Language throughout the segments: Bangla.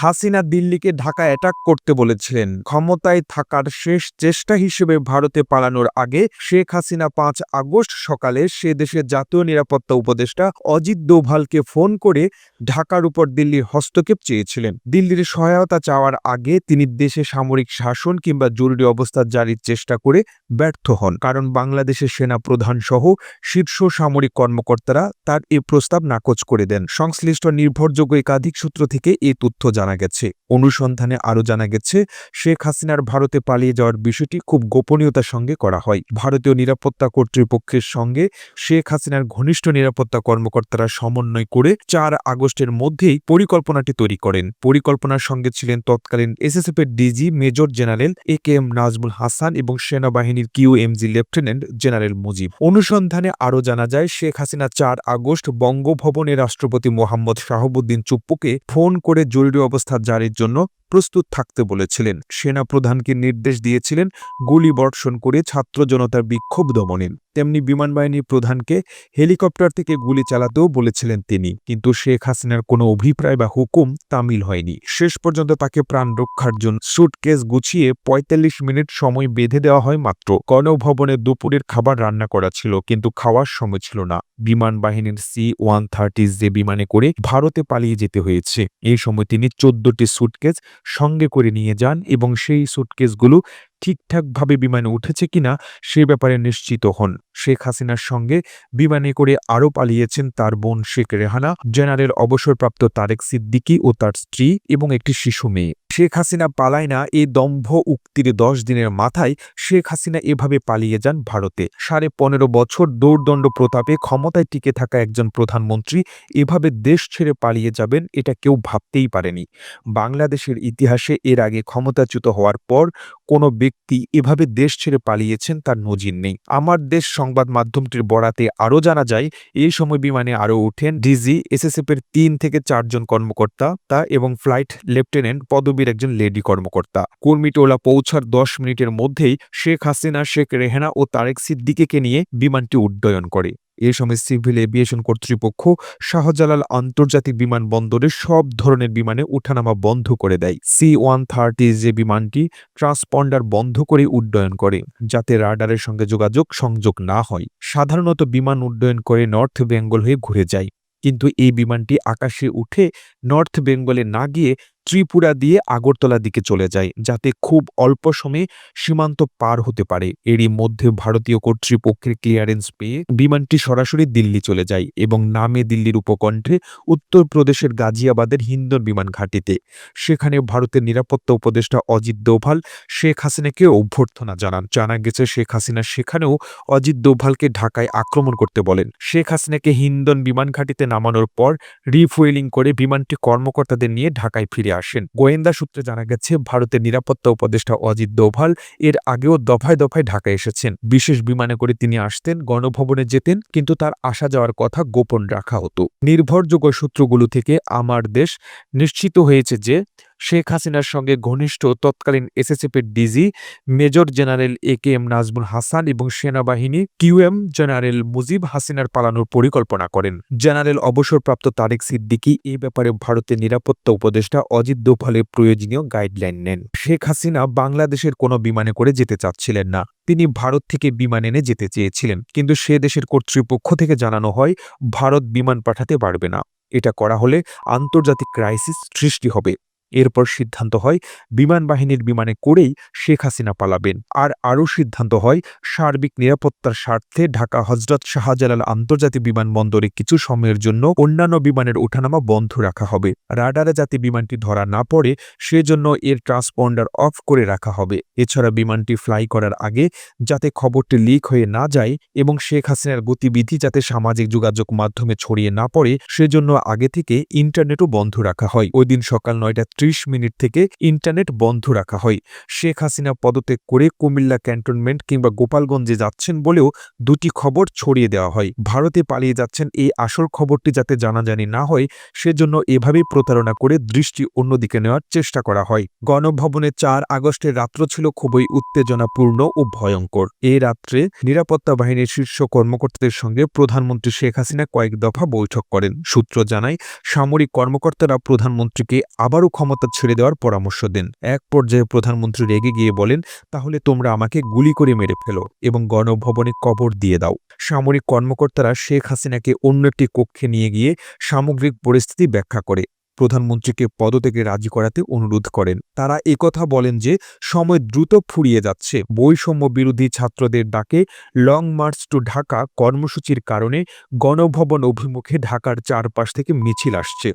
হাসিনা দিল্লিকে ঢাকা অ্যাটাক করতে বলেছিলেন। ক্ষমতায় থাকার শেষ চেষ্টা হিসেবে ভারতে পালানোর আগে শেখ হাসিনা পাঁচ আগস্ট সকালে সে দেশের জাতীয় নিরাপত্তা উপদেষ্টা অজিত দোভালকে ফোন করে ঢাকার উপর দিল্লির হস্তক্ষেপ চেয়েছিলেন। দিল্লির সহায়তা চাওয়ার আগে তিনি দেশে সামরিক শাসন কিংবা জরুরি অবস্থা জারির চেষ্টা করে ব্যর্থ হন। কারণ বাংলাদেশের সেনা প্রধান সহ শীর্ষ সামরিক কর্মকর্তারা তার এ প্রস্তাব নাকচ করে দেন। সংশ্লিষ্ট নির্ভরযোগ্য একাধিক সূত্র থেকে এই তথ্য জানা গেছে। অনুসন্ধানে আরও জানা গেছে, শেখ হাসিনার ভারতে পালিয়ে যাওয়ার বিষয়টি খুব গোপনীয়তার সঙ্গে করা হয়। ভারতীয় নিরাপত্তা কর্তৃপক্ষের সঙ্গে শেখ হাসিনার ঘনিষ্ঠ নিরাপত্তা কর্মকর্তারা সমন্বয় করে চার আগস্টের মধ্যেই পরিকল্পনাটি তৈরি করেন। পরিকল্পনার সঙ্গে ছিলেন তৎকালীন এসএসএফ এর DG major general A K M Nazmul Hasan এবং সেনাবাহিনীর Q MG lieutenant general Mujib. অনুসন্ধানে আরও জানা যায়, শেখ হাসিনা চার আগস্ট বঙ্গভবনে রাষ্ট্রপতি মোহাম্মদ শাহবুদ্দিন চুপ্পুকে ফোন করে জরুরি অবস্থা জারির জন্য প্রস্তুত থাকতে বলেছিলেন। সেনা প্রধানকে নির্দেশ দিয়েছিলেন গুলি বর্ষণ করে ছাত্র জনতার বিক্ষোভ দমনে। তেমনি বিমান বাহিনীর প্রধানকে হেলিকপ্টার থেকে গুলি চালাতেও বলেছিলেন তিনি। কিন্তু শেখ হাসিনার কোনো অভিপ্রায় বা হুকুম তামিল হয়নি। শেষ পর্যন্ত তাকে প্রাণ রক্ষার জন্য সুটকেস গুছিয়ে ৪৫ মিনিট সময় বেঁধে দেওয়া হয় মাত্র। গণভবনে দুপুরের খাবার রান্না করা ছিল, কিন্তু খাওয়ার সময় ছিল না। বিমান বাহিনীর সি ওয়ান থার্টি যে বিমানে করে ভারতে পালিয়ে যেতে হয়েছে। এই সময় তিনি চোদ্দটি সুটকেস সঙ্গে করে নিয়ে যান এবং সেই সুটকেসগুলো ঠিকঠাকভাবে বিমানে উঠেছে কিনা সে ব্যাপারে নিশ্চিত হন। শেখ হাসিনার সঙ্গে বিমানে করে আরও পালিয়েছেন তার বোন শেখ রেহানা, জেনারেল অবসরপ্রাপ্ত তারেক সিদ্দিকী ও তার স্ত্রী এবং একটি শিশু মেয়ে। শেখ হাসিনা পালায় না এ দম্ভ উক্তির দশ দিনের মাথায় শেখ হাসিনা এভাবে পালিয়ে যান ভারতে। সাড়ে পনেরো বছর দৌর্দণ্ড প্রতাপে ক্ষমতায় টিকে থাকা একজন প্রধানমন্ত্রী এভাবে দেশ ছেড়ে পালিয়ে যাবেন এটা কেউ ভাবতেই পারেনি। বাংলাদেশের ইতিহাসে এর আগে ক্ষমতাচ্যুত হওয়ার পর কোনো ব্যক্তি এভাবে দেশ ছেড়ে পালিয়েছেন তার নজির নেই। আমার দেশ সংবাদ মাধ্যমটির বরাতে আরও জানা যায় এই সময় বিমানে আরও ওঠেন ডিজি, এসএসএফের তিন থেকে চারজন কর্মকর্তা, তা এবং ফ্লাইট লেফটেন্যান্ট পদবীর একজন লেডি কর্মকর্তা। কর্মীটোলা পৌঁছার দশ মিনিটের মধ্যেই শেখ হাসিনা, শেখ রেহেনা ও তারেক সিদ্দিকে নিয়ে বিমানটি উড্ডয়ন করে। এ সময় সিভিল এভিয়েশন কর্তৃপক্ষ শাহজালাল আন্তর্জাতিক বিমানবন্দরে সব ধরনের বিমানে ওঠানামা বন্ধ করে দেয়। সি ওয়ান থার্টি যে বিমানটি ট্রান্সপন্ডার বন্ধ করে উড্ডয়ন করে, যাতে রাডারের সঙ্গে যোগাযোগ সংযোগ না হয়। সাধারণত বিমান উড্ডয়ন করে নর্থ বেঙ্গল হয়ে ঘুরে যায়, কিন্তু এই বিমানটি আকাশে উঠে নর্থ বেঙ্গলে না গিয়ে ত্রিপুরা দিয়ে আগরতলার দিকে চলে যায়, যাতে খুব অল্প সময়ে সীমান্ত পার হতে পারে। এরই মধ্যে ভারতীয় কর্তৃপক্ষের ক্লিয়ারেন্স পেয়ে বিমানটি সরাসরি দিল্লি চলে যায় এবং নামে দিল্লির উপকণ্ঠে উত্তরপ্রদেশের গাজিয়াবাদের হিন্দন বিমান ঘাঁটিতে। সেখানে ভারতের নিরাপত্তা উপদেষ্টা অজিত দোভাল, শেখ হাসিনাকে অভ্যর্থনা জানান। জানা গেছে, শেখ হাসিনা সেখানেও অজিত দোভালকে ঢাকায় আক্রমণ করতে বলেন। শেখ হাসিনাকে হিন্দন বিমান ঘাঁটিতে নামানোর পর রিফুয়েলিং করে বিমানটি কর্মকর্তাদের নিয়ে ঢাকায় ফিরে আসেন। গোয়েন্দা সূত্রে জানা গেছে, ভারতের নিরাপত্তা উপদেষ্টা অজিত দোভাল এর আগেও দফায় দফায় ঢাকায় এসেছেন। বিশেষ বিমানে করে তিনি আসতেন, গণভবনে যেতেন, কিন্তু তার আসা যাওয়ার কথা গোপন রাখা হতো। নির্ভরযোগ্য সূত্রগুলো থেকে আমার দেশ নিশ্চিত হয়েছে যে শেখ হাসিনার সঙ্গে ঘনিষ্ঠ তৎকালীন এসএসএফ এর DG major general A K M Nazmul Hasan এবং সেনাবাহিনী কিউএম জেনারেল মুজিব হাসিনার পালানোর পরিকল্পনা করেন। জেনারেল অবসরপ্রাপ্ত তারেক সিদ্দিকী এ ব্যাপারে ভারতের নিরাপত্তা উপদেষ্টা অজিত দোভালের প্রয়োজনীয় গাইডলাইন নেন। শেখ হাসিনা বাংলাদেশের কোনো বিমানে করে যেতে চাচ্ছিলেন না। তিনি ভারত থেকে বিমান এনে যেতে চেয়েছিলেন, কিন্তু সে দেশের কর্তৃপক্ষ থেকে জানানো হয়, ভারত বিমান পাঠাতে পারবে না। এটা করা হলে আন্তর্জাতিক ক্রাইসিস সৃষ্টি হবে। এরপর সিদ্ধান্ত হয় বিমান বাহিনীর বিমানে করেই শেখ হাসিনা পালাবেন। আর আরও সিদ্ধান্ত হয়, সার্বিক নিরাপত্তার স্বার্থে ঢাকা হজরত শাহজালাল আন্তর্জাতিক বিমানবন্দরে কিছু সময়ের জন্য অন্যান্য বিমানের ওঠানামা বন্ধ রাখা হবে। রাডারে যাতে বিমানটি ধরা না পড়ে, সেজন্য এর ট্রান্সপন্ডার অফ করে রাখা হবে। এছাড়া বিমানটি ফ্লাই করার আগে যাতে খবরটি লিক হয়ে না যায় এবং শেখ হাসিনার গতিবিধি যাতে সামাজিক যোগাযোগ মাধ্যমে ছড়িয়ে না পড়ে, সেজন্য আগে থেকে ইন্টারনেটও বন্ধ রাখা হয়। ওই দিন সকাল নয়টা ত্রিশ মিনিট থেকে ইন্টারনেট বন্ধ রাখা হয়। শেখ হাসিনা পদত্যাগ করে কুমিল্লা ক্যান্টনমেন্ট কিংবা গোপালগঞ্জে যাচ্ছেন বলেও দুটি খবর ছড়িয়ে দেওয়া হয়। ভারতে পালিয়ে যাচ্ছেন এই আসল খবরটি যাতে জানাজানি না হয়, সেজন্য এভাবেই প্রতারণা করে দৃষ্টি অন্যদিকে নেওয়ার চেষ্টা করা হয়। গণভবনে চার আগস্টের রাত্র ছিল খুবই উত্তেজনাপূর্ণ ও ভয়ঙ্কর। এই রাত্রে নিরাপত্তা বাহিনীর শীর্ষ কর্মকর্তাদের সঙ্গে প্রধানমন্ত্রী শেখ হাসিনা কয়েক দফা বৈঠক করেন। সূত্র জানায়, সামরিক কর্মকর্তারা প্রধানমন্ত্রীকে আবারও ক্ষমতা ক্ষমতা ছেড়ে দেওয়ার পরামর্শ দেন। এক পর্যায়ে প্রধানমন্ত্রী রেগে গিয়ে বলেন, তাহলে তোমরা আমাকে গুলি করে মেরে ফেলো এবং গণভবনে কবর দিয়ে দাও। সামরিক কর্মকর্তারা শেখ হাসিনাকে অন্য একটি কক্ষে নিয়ে গিয়ে সামগ্রিক পরিস্থিতি ব্যাখ্যা করে। প্রধানমন্ত্রীকে পদত্যাগে রাজি করাতে অনুরোধ করেন। তারা একথা বলেন যে, সময় দ্রুত ফুরিয়ে যাচ্ছে। বৈষম্য বিরোধী ছাত্রদের ডাকে লং মার্চ টু ঢাকা কর্মসূচির কারণে গণভবন অভিমুখে ঢাকার চারপাশ থেকে মিছিল আসছে।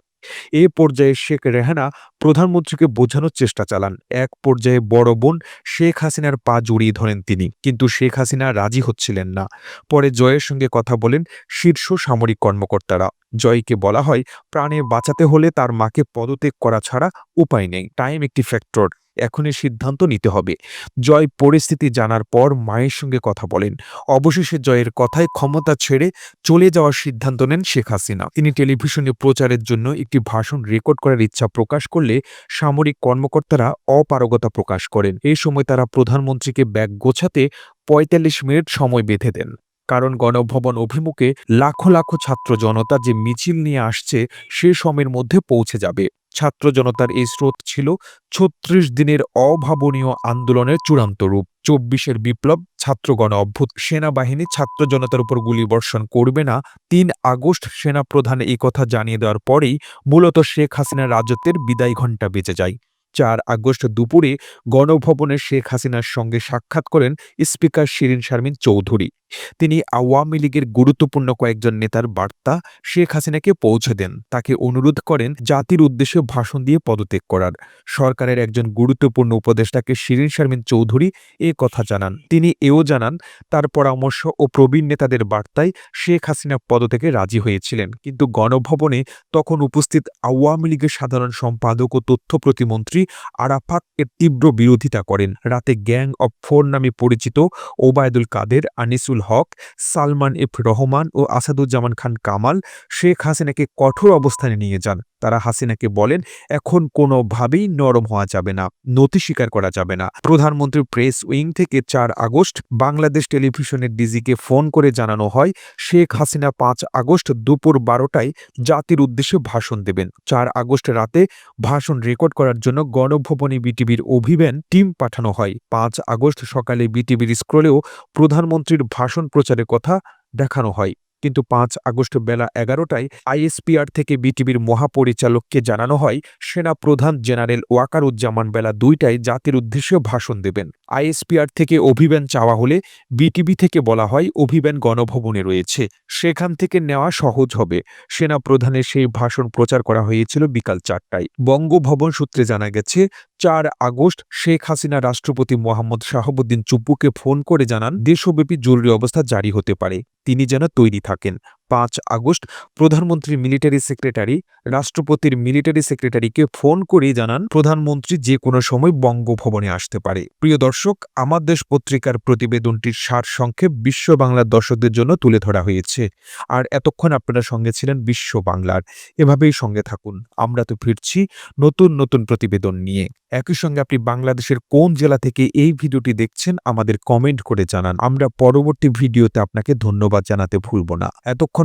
এ পর্যায়ে শেখ রেহানা প্রধানমন্ত্রীকে বোঝানোর চেষ্টা চালান। এক পর্যায়ে বড় বোন শেখ হাসিনার পা জড়িয়ে ধরেন তিনি, কিন্তু শেখ হাসিনা রাজি হচ্ছিলেন না। পরে জয়ের সঙ্গে কথা বলেন শীর্ষ সামরিক কর্মকর্তারা। জয়কে বলা হয়, প্রাণে বাঁচাতে হলে তার মাকে পদত্যাগ করা ছাড়া উপায় নেই। টাইম একটি ফ্যাক্টর এখনই সিদ্ধান্ত নিতে হবে। জয় পরিস্থিতি জানার পর মায়ের সঙ্গে কথা বলেন। অবশেষে জয়ের কথায় ক্ষমতা ছেড়ে চলে যাওয়ার সিদ্ধান্ত নেন শেখ হাসিনা। তিনি টেলিভিশনে প্রচারের জন্য একটি ভাষণ রেকর্ড করার ইচ্ছা প্রকাশ করলে সামরিক কর্মকর্তারা অপারগতা প্রকাশ করেন। এই সময় তারা প্রধানমন্ত্রীকে ব্যাগ গোছাতে পঁয়তাল্লিশ মিনিট সময় বেঁধে দেন। কারণ গণভবন অভিমুখে লাখো লাখো ছাত্র জনতা যে মিছিল নিয়ে আসছে, সে সময়ের মধ্যে পৌঁছে যাবে। ছাত্র জনতার এই স্রোত ছিল ছত্রিশ দিনের অভাবনীয় আন্দোলনের চূড়ান্ত রূপ। চব্বিশের বিপ্লব ছাত্রগণ অভ্যুত, সেনাবাহিনী ছাত্র জনতার উপর গুলিবর্ষণ করবে না। তিন আগস্ট সেনাপ্রধান এই কথা জানিয়ে দেওয়ার পরেই মূলত শেখ হাসিনার রাজত্বের বিদায় ঘণ্টা বেজে যায়। চার আগস্ট দুপুরে গণভবনে শেখ হাসিনার সঙ্গে সাক্ষাৎ করেন স্পিকার শিরিন শারমিন চৌধুরী। তিনি আওয়ামী লীগের গুরুত্বপূর্ণ কয়েকজন নেতার বার্তা শেখ হাসিনাকে পৌঁছে দেন। তাকে অনুরোধ করেন জাতির উদ্দেশ্যে ভাষণ দিয়ে পদত্যাগ করার। সরকারের একজন গুরুত্বপূর্ণ উপদেষ্টাকে শিরিন শারমিন চৌধুরী এ কথা জানান। তিনি এও জানান, তার পরামর্শ ও প্রবীণ নেতাদের বার্তায় শেখ হাসিনা পদত্যাগে রাজি হয়েছিলেন। কিন্তু গণভবনে তখন উপস্থিত আওয়ামী লীগের সাধারণ সম্পাদক ও তথ্য প্রতিমন্ত্রী আরাফাত এর তীব্র বিরোধিতা করেন। রাতে গ্যাং অব ফোর নামে পরিচিত ওবায়দুল কাদের, আনিসুল হক সালমান এফ রহমান ও আসাদুজ্জামান খান কামাল শেখ হাসিনাকে কঠোর অবস্থানে নিয়ে যান। তারা হাসিনাকে বলেন, এখন কোনোভাবেই নরম হওয়া যাবে না নতি স্বীকার করা যাবে না। প্রধানমন্ত্রী প্রেস উইং থেকে চার আগস্ট বাংলাদেশ টেলিভিশনের ডিজিকে ফোন করে জানানো হয়, শেখ হাসিনা পাঁচ আগস্ট দুপুর বারোটায় জাতির উদ্দেশ্যে ভাষণ দেবেন। চার আগস্ট রাতে ভাষণ রেকর্ড করার জন্য গণভবনে বিটিভির অভিযান টিম পাঠানো হয়। পাঁচ আগস্ট সকালে বিটিভির স্ক্রলেও প্রধানমন্ত্রীর ভাষণ প্রচারের কথা দেখানো হয়। কিন্তু পাঁচ আগস্ট বেলা এগারোটায় আইএসপিআর থেকে বিটিভির মহাপরিচালককে জানানো হয়, সেনা প্রধান জেনারেল ওয়াকারুজ্জামান বেলা দুইটায় জাতির উদ্দেশ্যে ভাষণ দেবেন। আইএসপিআর থেকে অভিযান চাওয়া হলে বিটিভি থেকে বলা হয়, অভিযান গণভবনে রয়েছে, সেখান থেকে নেওয়া সহজ হবে। সেনা প্রধানের সেই ভাষণ প্রচার করা হয়েছিল বিকাল চারটায়। বঙ্গভবন সূত্রে জানা গেছে, চার আগস্ট শেখ হাসিনা রাষ্ট্রপতি মোহাম্মদ শাহাবুদ্দিন চুপ্পুকে ফোন করে জানান, দেশব্যাপী জরুরি অবস্থা জারি হতে পারে। তিনি যেন তৈরি থাকেন। পাঁচ আগস্ট প্রধানমন্ত্রী মিলিটারি সেক্রেটারি, রাষ্ট্রপতির মিলিটারি সেক্রেটারিকে ফোন করে জানান প্রধানমন্ত্রী যে কোনো সময় বঙ্গভবনে আসতে পারে। প্রিয় দর্শক, আমার দেশ পত্রিকার প্রতিবেদনটির সার সংক্ষেপ বিশ্ব বাংলার দর্শকদের জন্য তুলে ধরা হয়েছে। আর এতক্ষণ আপনারা সঙ্গে ছিলেন বিশ্ব বাংলার। এভাবেই সঙ্গে থাকুন। আমরা তো ফিরছি নতুন নতুন প্রতিবেদন নিয়ে। একই সঙ্গে আপনি বাংলাদেশের কোন জেলা থেকে এই ভিডিওটি দেখছেন আমাদের কমেন্ট করে জানান। আমরা পরবর্তী ভিডিওতে আপনাকে ধন্যবাদ জানাতে ভুলব না। এতক্ষণ